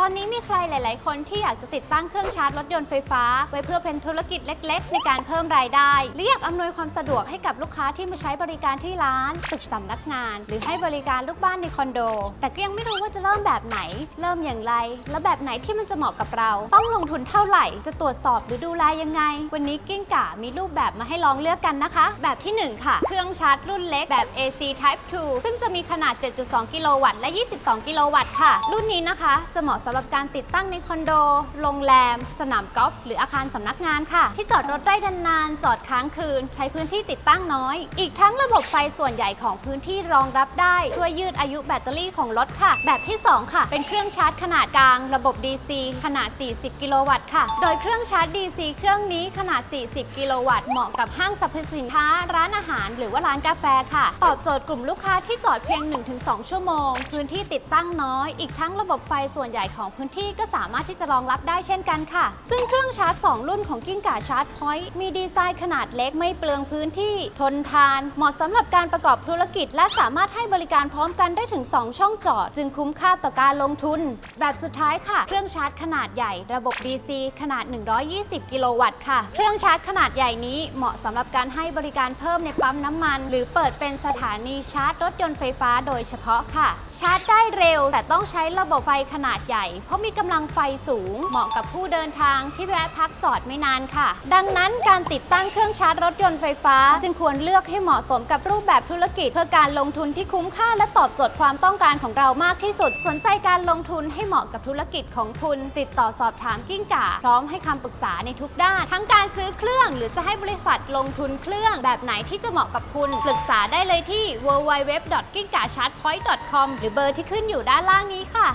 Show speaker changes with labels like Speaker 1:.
Speaker 1: ตอนนี้มีใครหลาย ๆ คนที่อยากจะติดตั้งเครื่องชาร์จรถยนต์ไฟฟ้า ไว้เพื่อเป็นธุรกิจเล็ก ๆ ในการเพิ่มรายได้หรืออยากอำนวยความสะดวกให้กับลูกค้าที่มาใช้บริการที่ร้านตึกสำนักงาน หรือให้บริการลูกบ้านในคอนโด แต่ก็ยังไม่รู้ว่าจะเริ่มแบบไหน เริ่มอย่างไร และแบบไหนที่มันจะเหมาะกับเรา ต้องลงทุนเท่าไหร่ จะตรวจสอบหรือดูแลยังไง วันนี้กิ้งก่ามีรูปแบบมาให้ลองเลือกกันนะคะ แบบที่หนึ่งค่ะ เครื่องชาร์จรุ่นเล็กแบบ AC Type 2 ซึ่งจะมีขนาด 7.2 กิโลวัตต์และ 22 กิโลวัตต์ค่ะ รุ่นนี้นะคะจะเหมาะสำหรับการติดตั้งในคอนโด โรงแรม สนามกอล์ฟหรืออาคารสำนักงานค่ะ ที่จอดรถได้นานๆจอดค้างคืน ใช้พื้นที่ติดตั้งน้อย อีกทั้งระบบไฟส่วนใหญ่ของพื้นที่รองรับได้ช่วยยืดอายุแบตเตอรี่ของรถค่ะ แบบที่ 2 ค่ะ เป็นเครื่องชาร์จขนาดกลาง ระบบ DC ขนาด 40 กิโลวัตต์ค่ะ โดยเครื่องชาร์จ DC เครื่องนี้ขนาด 40 กิโลวัตต์เหมาะกับห้างสรรพสินค้า ร้านอาหาร หรือว่าร้านกาแฟค่ะ ตอบโจทย์กลุ่มลูกค้าที่จอดเพียง 1-2 ชั่วโมง พื้นที่ติดตั้งน้อย อีกทั้งระบบไฟส่วนใหญ่ของพื้นที่ก็สามารถที่จะรองรับได้เช่นกันค่ะ ซึ่งเครื่องชาร์จ 2 รุ่นของกิ้งก่าชาร์จพอยต์มีดีไซน์ขนาดเล็กไม่เปลืองพื้นที่ ทนทาน เหมาะสำหรับการประกอบธุรกิจ และสามารถให้บริการพร้อมกันได้ถึง 2 ช่องจอด จึงคุ้มค่าต่อการลงทุน แบบสุดท้ายค่ะ เครื่องชาร์จขนาดใหญ่ระบบ DC ขนาด 120 กิโลวัตต์ค่ะ เครื่องชาร์จขนาดใหญ่นี้เหมาะสำหรับการให้บริการเพิ่มในปั๊มน้ำมัน หรือเปิดเป็นสถานีชาร์จรถยนต์ไฟฟ้าโดยเฉพาะค่ะ ชาร์จได้เร็ว แต่ต้องใช้ระบบไฟขนาดใหญ่เพราะมีกำลังไฟสูง เหมาะกับผู้เดินทางที่แวะพักจอดไม่นานค่ะ ดังนั้นการติดตั้งเครื่องชาร์จรถยนต์ไฟฟ้า จึงควรเลือกให้เหมาะสมกับรูปแบบธุรกิจ เพื่อการลงทุนที่คุ้มค่าและตอบโจทย์ความต้องการของเรามากที่สุด สนใจการลงทุนให้เหมาะกับธุรกิจของคุณ ติดต่อสอบถามกิ้งก่าพร้อมให้คำปรึกษาในทุกด้าน ทั้งการซื้อเครื่อง หรือจะให้บริษัทลงทุนเครื่อง แบบไหนที่จะเหมาะกับคุณปรึกษาได้เลยที่ www.gingkachartpoint.com หรือเบอร์ที่ขึ้นอยู่ด้านล่างนี้ค่ะ